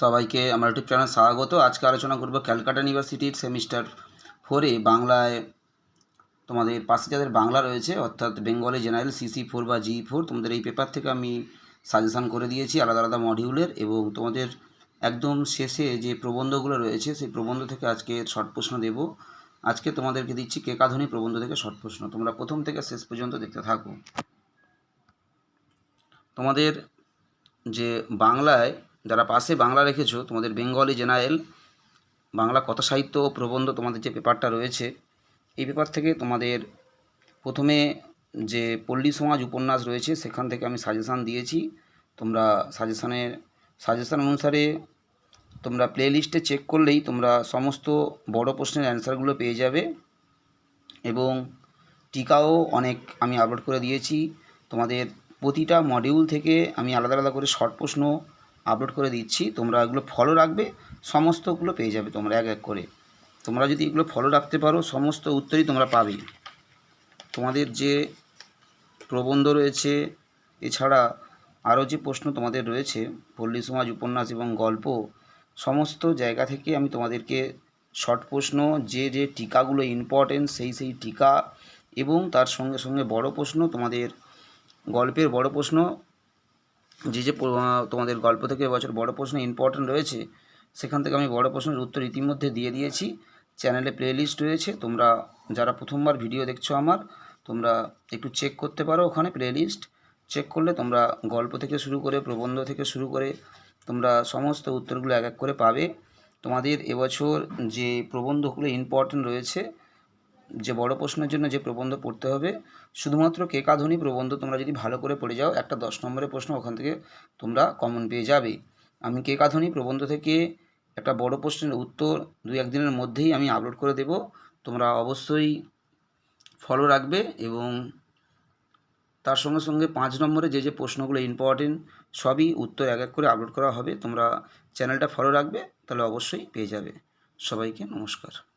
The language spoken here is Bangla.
সবাইকে আমার ইউটিউব চ্যানেল স্বাগত। আজকে আলোচনা করব ক্যালকাটা ইউনিভার্সিটির সেমিস্টার ফোরে বাংলায় তোমাদের পাশে যাদের বাংলা রয়েছে, অর্থাৎ বেঙ্গলি জেনারেল সিসি ফোর বা জি ফোর, তোমাদের এই পেপার থেকে আমি সাজেশান করে দিয়েছি আলাদা আলাদা মডিউলের এবং তোমাদের একদম শেষে যে প্রবন্ধগুলো রয়েছে, সেই প্রবন্ধ থেকে আজকে শর্ট প্রশ্ন দেব। আজকে তোমাদেরকে দিচ্ছি কেকাধনী প্রবন্ধ থেকে শর্ট প্রশ্ন। তোমরা প্রথম থেকে শেষ পর্যন্ত দেখতে থাকো। তোমাদের যে বাংলায় যারা পাশে বাংলা রেখেছো, তোমাদের বেঙ্গলি জেনারেল, বাংলা কথা সাহিত্য ও প্রবন্ধ তোমাদের যে পেপারটা রয়েছে, এই পেপার থেকে তোমাদের প্রথমে যে পল্লী সমাজ উপন্যাস রয়েছে, সেখান থেকে আমি সাজেশান দিয়েছি। তোমরা সাজেশানের সাজেশান অনুসারে তোমরা প্লে লিস্টে চেক করলেই তোমরা সমস্ত বড় প্রশ্নের অ্যান্সারগুলো পেয়ে যাবে। এবং টিকাও অনেক আমি আপলোড করে দিয়েছি। তোমাদের প্রতিটা মডিউল থেকে আমি আলাদা আলাদা করে শর্ট প্রশ্ন আপলোড করে দিচ্ছি, তোমরা এগুলো ফলো রাখবে, সমস্তগুলো পেয়ে যাবে তোমরা এক এক করে। তোমরা যদি এগুলো ফলো রাখতে পারো, সমস্ত উত্তরই তোমরা পাবে। তোমাদের যে প্রবন্ধ রয়েছে, এছাড়া আরও যে প্রশ্ন তোমাদের রয়েছে, পল্লী সমাজ উপন্যাস এবং গল্প, সমস্ত জায়গা থেকে আমি তোমাদেরকে শর্ট প্রশ্ন, যে যে টিকাগুলো ইম্পর্টেন্ট সেই সেই টিকা, এবং তার সঙ্গে সঙ্গে বড় প্রশ্ন, তোমাদের গল্পের বড় প্রশ্ন যে যে তোমাদের গল্প থেকে এবছর বড় প্রশ্ন ইম্পর্টেন্ট রয়েছে, সেখান থেকে আমি বড় প্রশ্নের উত্তর ইতিমধ্যে দিয়ে দিয়েছি। চ্যানেলে প্লেলিস্ট রয়েছে, তোমরা যারা প্রথমবার ভিডিও দেখছ আমার, তোমরা একটু চেক করতে পারো ওখানে প্লেলিস্ট চেক করলে তোমরা গল্প থেকে শুরু করে, প্রবন্ধ থেকে শুরু করে, তোমরা সমস্ত উত্তরগুলো এক এক করে পাবে। তোমাদের এবছর যে প্রবন্ধগুলো ইম্পর্টেন্ট রয়েছে যে বড় প্রশ্নের জন্য যে প্রবন্ধ পড়তে হবে, শুধুমাত্র কেকাধ্বনি প্রবন্ধ তোমরা যদি ভালো করে পড়ে যাও, একটা দশ নম্বরের প্রশ্ন ওখান থেকে তোমরা কমন পেয়ে যাবে। আমি কেকাধ্বনি প্রবন্ধ থেকে একটা বড় প্রশ্নের উত্তর দু একদিনের মধ্যেই আমি আপলোড করে দেব। তোমরা অবশ্যই ফলো রাখবে এবং তার সঙ্গে সঙ্গে পাঁচ নম্বরে যে যে প্রশ্নগুলো ইম্পর্টেন্ট সবই উত্তর এক এক করে আপলোড করা হবে। তোমরা চ্যানেলটা ফলো রাখবে, তাহলে অবশ্যই পেয়ে যাবে। সবাইকে নমস্কার।